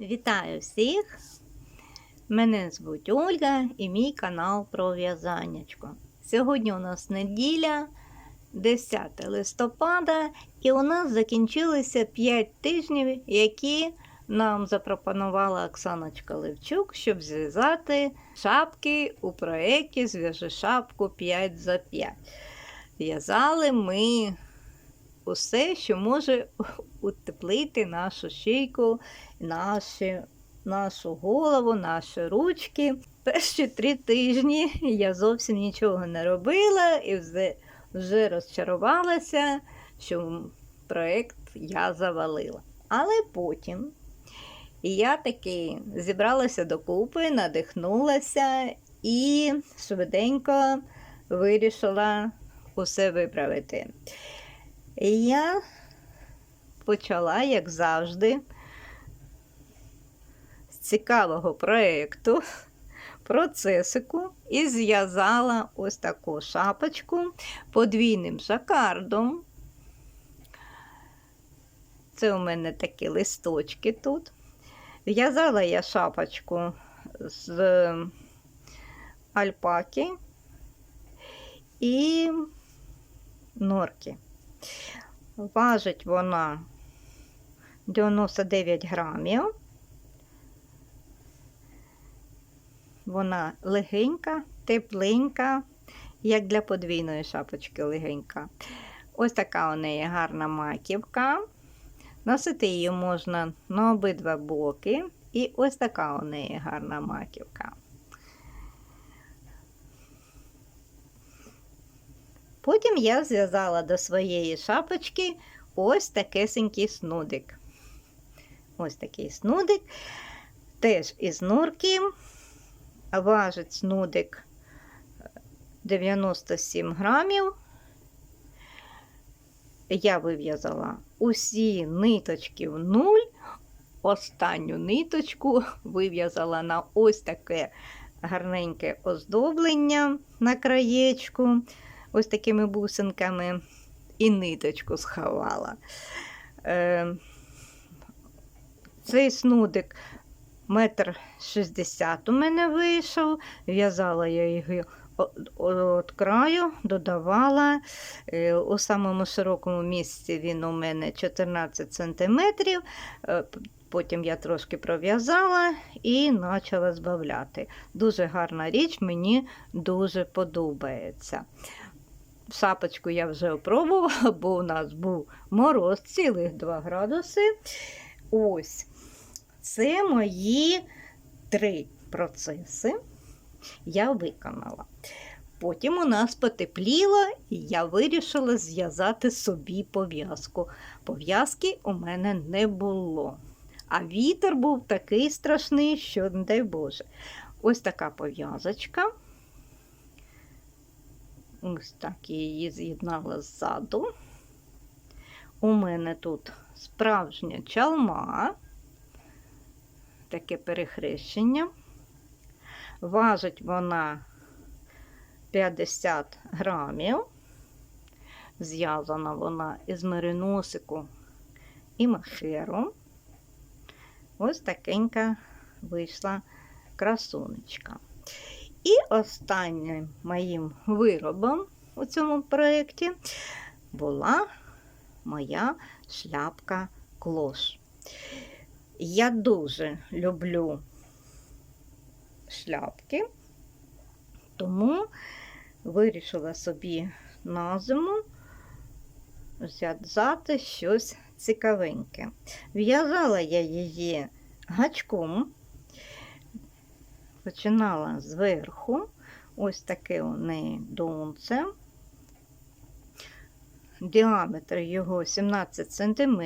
Вітаю всіх! Мене звуть Ольга і мій канал про в'язаннячко. Сьогодні у нас неділя, 10 листопада, і у нас закінчилися 5 тижнів, які нам запропонувала Оксаночка Левчук, щоб зв'язати шапки у проєкті Зв'яжи шапку 5 за 5. В'язали ми усе, що може утеплити нашу шийку, наші, нашу голову, наші ручки. Перші три тижні я зовсім нічого не робила і вже, вже розчарувалася, що проєкт я завалила. Але потім я таки зібралася докупи, надихнулася і швиденько вирішила усе виправити. Я почала, як завжди, з цікавого проєкту, процесику, і зв'язала ось таку шапочку подвійним жакардом. Це у мене такі листочки тут. В'язала я шапочку з альпаки і норки. Важить вона 99 грамів. Вона легенька, тепленька, як для подвійної шапочки легенька. Ось така у неї гарна маківка. Носити її можна на обидва боки. І ось така у неї гарна маківка. Потім я зв'язала до своєї шапочки ось такесенький снудик. Ось такий снудик. Теж із норки. Важить снудик 97 грамів. Я вив'язала усі ниточки в нуль. Останню ниточку вив'язала на ось таке гарненьке оздоблення на краєчку ось такими бусинками і ниточку сховала. Е, Цей снудик метр шістдесят у мене вийшов, в'язала я його від краю, додавала. Е, у самому широкому місці він у мене 14 см. Потім я трошки пров'язала і почала збавляти. Дуже гарна річ, мені дуже подобається. Шапочку я вже опробувала, бо у нас був мороз цілих 2 градуси. Ось це мої три процеси я виконала. Потім у нас потепліло, і я вирішила зв'язати собі пов'язку. Пов'язки у мене не було. А вітер був такий страшний, що, не дай Боже. Ось така пов'язочка. Ось так я її з'єднала ззаду. У мене тут справжня чалма, таке перехрещення. Важить вона 50 грамів. Зв'язана вона із мериносику і махеру. Ось такенька вийшла красунечка. І останнім моїм виробом у цьому проєкті була моя шляпка клош. Я дуже люблю шляпки, тому вирішила собі на зиму зв'язати щось цікавеньке. В'язала я її гачком починала зверху, ось таке у неї донце. Діаметр його 17 см,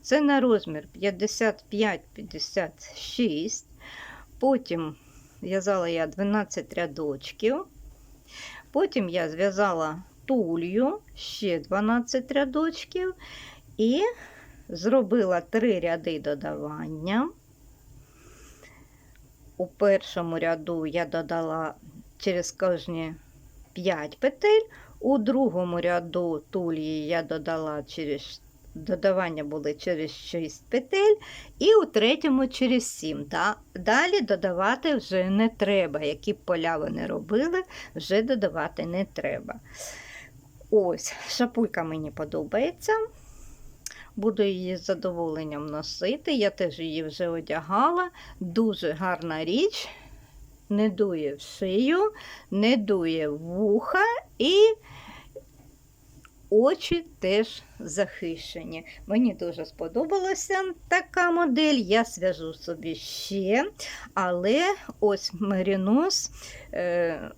це на розмір 55-56. Потім в'язала я 12 рядочків. Потім я зв'язала тулью ще 12 рядочків і зробила 3 ряди додавання. У першому ряду я додала через кожні 5 петель, у другому ряду тулії я додала через додавання були через 6 петель, і у третьому через 7. Да? Далі додавати вже не треба. Які б поля вони робили, вже додавати не треба. Ось, шапулька мені подобається. Буду її з задоволенням носити. Я теж її вже одягала. Дуже гарна річ. Не дує в шию, не дує в вуха і очі теж захищені. Мені дуже сподобалася така модель. Я зв'яжу собі ще, але ось мерінос, е,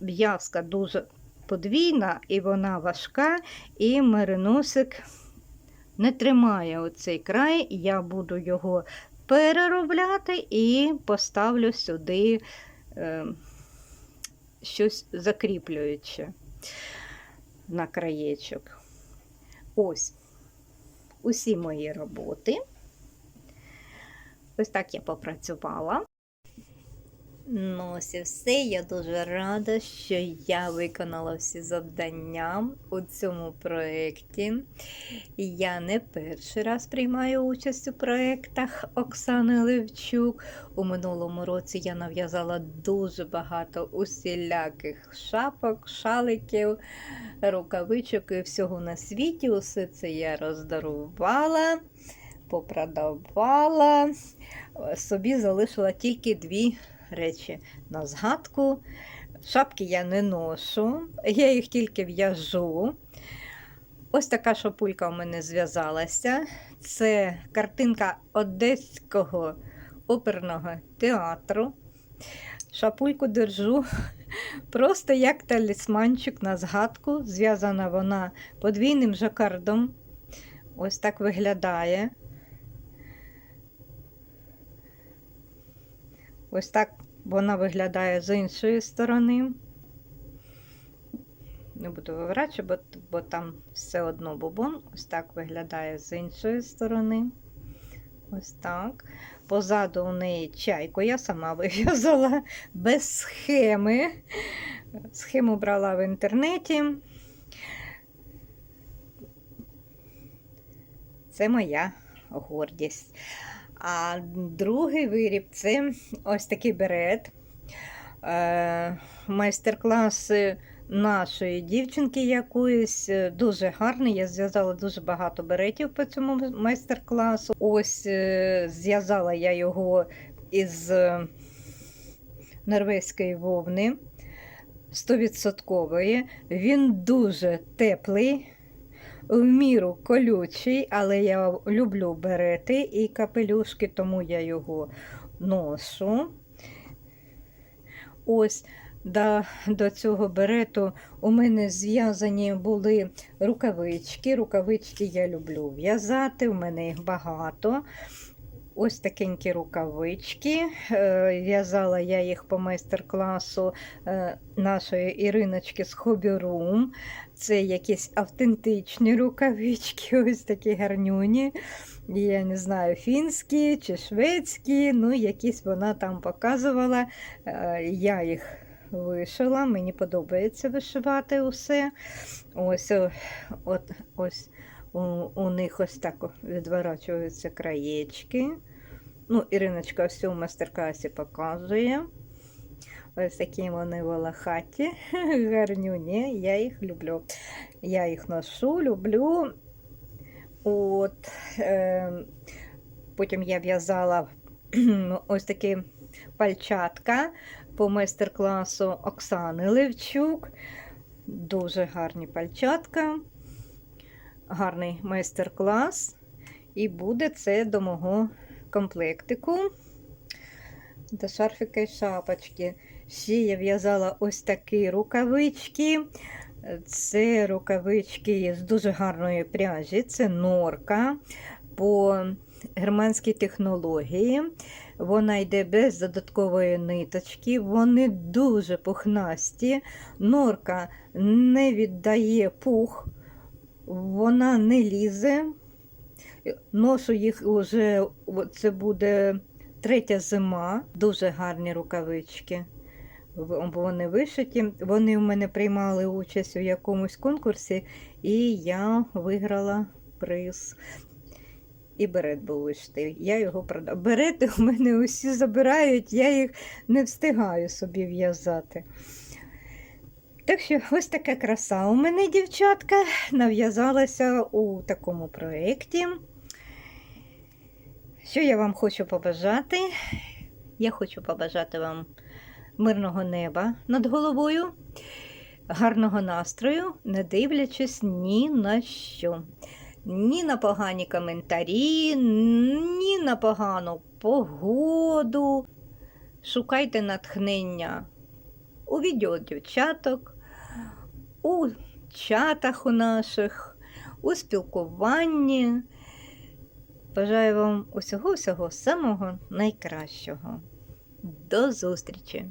в'язка дуже подвійна і вона важка, і мериносик не тримає оцей край, я буду його переробляти і поставлю сюди е, щось закріплююче на краєчок. Ось усі мої роботи. Ось так я попрацювала. Ну, ось все. Я дуже рада, що я виконала всі завдання у цьому проєкті. Я не перший раз приймаю участь у проєктах Оксани Левчук. У минулому році я нав'язала дуже багато усіляких шапок, шаликів, рукавичок і всього на світі. Усе це я роздарувала, попродавала. Собі залишила тільки дві речі на згадку. Шапки я не ношу, я їх тільки в'яжу. Ось така шапулька у мене зв'язалася. Це картинка Одеського оперного театру. Шапульку держу просто як талісманчик на згадку. Зв'язана вона подвійним жакардом. Ось так виглядає. Ось так вона виглядає з іншої сторони. Не буду виворачувати, бо, бо там все одно бубон. Ось так виглядає з іншої сторони. Ось так. Позаду у неї чайку я сама вив'язала без схеми. Схему брала в інтернеті. Це моя гордість. А другий виріб це ось такий берет. Е, майстер-класи нашої дівчинки якоїсь е, дуже гарний. Я зв'язала дуже багато беретів по цьому майстер-класу. Ось е, зв'язала я його із норвезької вовни 100%. Він дуже теплий в міру колючий, але я люблю берети і капелюшки, тому я його ношу. Ось до, до цього берету у мене зв'язані були рукавички. Рукавички я люблю в'язати, у мене їх багато. Ось такенькі рукавички. Е, в'язала я їх по майстер-класу е, нашої Іриночки з Room. Це якісь автентичні рукавички, ось такі гарнюні. Я не знаю, фінські чи шведські, ну, якісь вона там показувала. Е, я їх вишила, мені подобається вишивати усе. Ось от, ось у, у них ось так відворачуються краєчки. Ну, Іриночка все в мастер-класі показує. Ось такі вони волохаті, гарнюні, я їх люблю. Я їх ношу, люблю. От, е, Потім я в'язала ось такі пальчатка по майстер-класу Оксани Левчук. Дуже гарні пальчатка, гарний майстер-клас. І буде це до мого комплектику. До шарфика і шапочки. Ще я в'язала ось такі рукавички. Це рукавички з дуже гарної пряжі, це норка по германській технології. Вона йде без додаткової ниточки, вони дуже пухнасті. Норка не віддає пух, вона не лізе. Ношу їх вже це буде третя зима, дуже гарні рукавички. Вони вишиті. Вони в мене приймали участь у якомусь конкурсі, і я виграла сюрприз. І берет був вишитий. Я його продав. Берети у мене усі забирають, я їх не встигаю собі в'язати. Так що ось така краса у мене, дівчатка, нав'язалася у такому проєкті. Що я вам хочу побажати? Я хочу побажати вам мирного неба над головою, гарного настрою, не дивлячись ні на що. Ні на погані коментарі, ні на погану погоду. Шукайте натхнення у відео дівчаток, у чатах у наших, у спілкуванні. Бажаю вам усього-всього самого найкращого. До зустрічі!